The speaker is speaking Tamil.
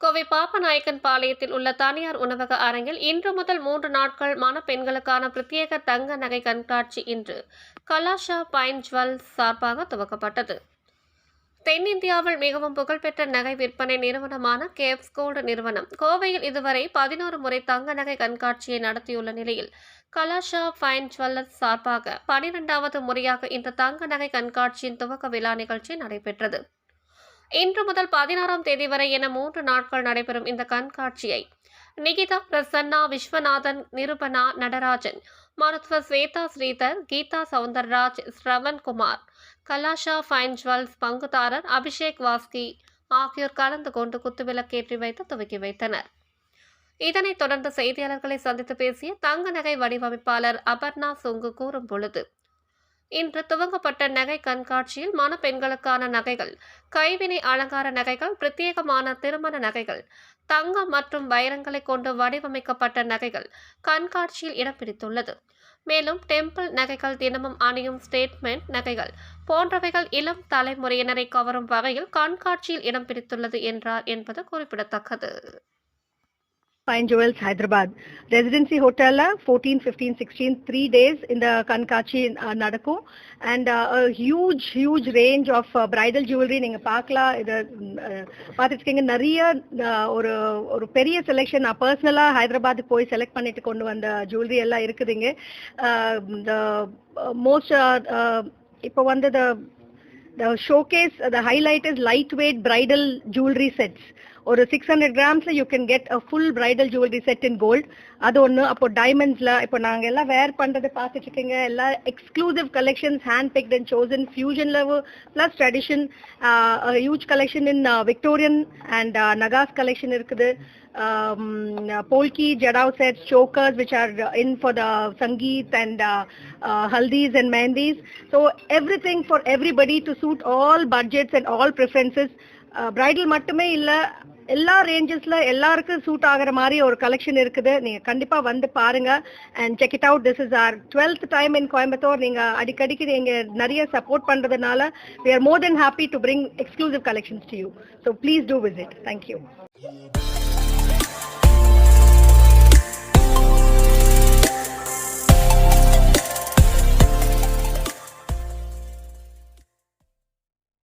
கோவை பாப்பநாயக்கன் பாளையத்தில் உள்ள தனியார் உணவக அரங்கில் இன்று முதல் மூன்று நாட்கள் மணப்பெண்களுக்கான பிரத்யேக தங்க நகை கண்காட்சி இன்று. கலாஷா பைன் ஜுவல் சார்பாக துவக்கப்பட்டது. தென்னிந்தியாவில் மிகவும் புகழ்பெற்ற நகை விற்பனை நிறுவனமான கேப்ஸ் கோல்டு நிறுவனம் கோவையில் இதுவரை பதினோரு முறை தங்க நகை கண்காட்சியை நடத்தியுள்ள நிலையில் கலாஷா ஃபைன் ஜுவல்லர்ஸ் சார்பாக பனிரெண்டாவது முறையாக இந்த தங்க நகை கண்காட்சியின் துவக்க விழா நிகழ்ச்சி நடைபெற்றது. இன்று முதல் பதினாறாம் தேதி வரை என மூன்று நாட்கள் நடைபெறும் இந்த கண்காட்சியை நிகிதா பிரசன்னா விஸ்வநாதன் நிருபனா நடராஜன் மருத்துவ ஸ்வேதா ஸ்ரீதர் கீதா சவுந்தரராஜ் ஸ்ரவன்குமார் கலாஷா ஃபைன் ஜுவல்ஸ் பங்குதாரர் அபிஷேக் வாஸ்கி ஆகியோர் கலந்து கொண்டு குத்துவிளக்கேற்றி வைத்து துவக்கி வைத்தனர். இதனைத் தொடர்ந்து செய்தியாளர்களை சந்தித்து பேசிய தங்க நகை வடிவமைப்பாளர் அபர்ணா சுங்கு கூறும் பொழுது இன்று துவங்கப்பட்ட நகை கண்காட்சியில் மணப்பெண்களுக்கான நகைகள் கைவினை அலங்கார நகைகள் பிரத்யேகமான திருமண நகைகள் தங்கம் மற்றும் வைரங்களை கொண்டு வடிவமைக்கப்பட்ட நகைகள் கண்காட்சியில் இடம் பிடித்துள்ளது. மேலும் டெம்பிள் நகைகள் தினமும் அணியும் ஸ்டேட்மெண்ட் நகைகள் போன்றவைகள் இளம் தலைமுறையினரை கவரும் வகையில் கண்காட்சியில் இடம் பிடித்துள்ளது என்றார் என்பது குறிப்பிடத்தக்கது. Pine Jewels, Hyderabad residency hotel, fourteen 15, sixteen three days இந்த கண்காட்சி நடக்கும் and huge huge range of bridal huge range of uh, bridal jewelry. நீங்கள் பார்க்கலாம் இதை பார்த்துருக்கீங்க நிறைய ஒரு ஒரு பெரிய செலெக்ஷன் நான் பர்சனலாக ஹைதராபாத்துக்கு போய் செலக்ட் பண்ணிட்டு கொண்டு வந்த ஜுவல்லரி எல்லாம் இருக்குதுங்க இந்த மோஸ்ட் இப்போ வந்து the showcase uh, the highlight is lightweight bridal jewelry sets. ஒரு six hundred கிராம்ஸ்ல you can get a full bridal jewellery set in gold அது ஒன்று அப்போ டைமண்ட்ஸ்ல இப்போ நாங்க எல்லாம் வேர் பண்றதை பார்த்துட்டு இருக்கீங்க எல்லாம் exclusive collections hand picked and chosen ஃபியூஷன்ல plus tradition huge collection in Victorian and nakas collection இருக்குது. Um, polki, jadao sets, chokers, which are in for the sangeet and uh, uh, haldis and mehndis. So everything for everybody to suit all budgets and all preferences. Bridal மட்டுமே இல்ல எல்லா ரேஞ்சஸ்ல எல்லாருக்கும் சூட் ஆகுற மாதிரி ஒரு கலெக்ஷன் இருக்குது நீங்க கண்டிப்பா வந்து பாருங்க and check it out this is our twelfth time in Coimbatore நீங்க அடிக்கடிக்கு நீங்கள் நிறைய சப்போர்ட் பண்றதுனால we are more than happy to bring exclusive collections to you so please do visit thank you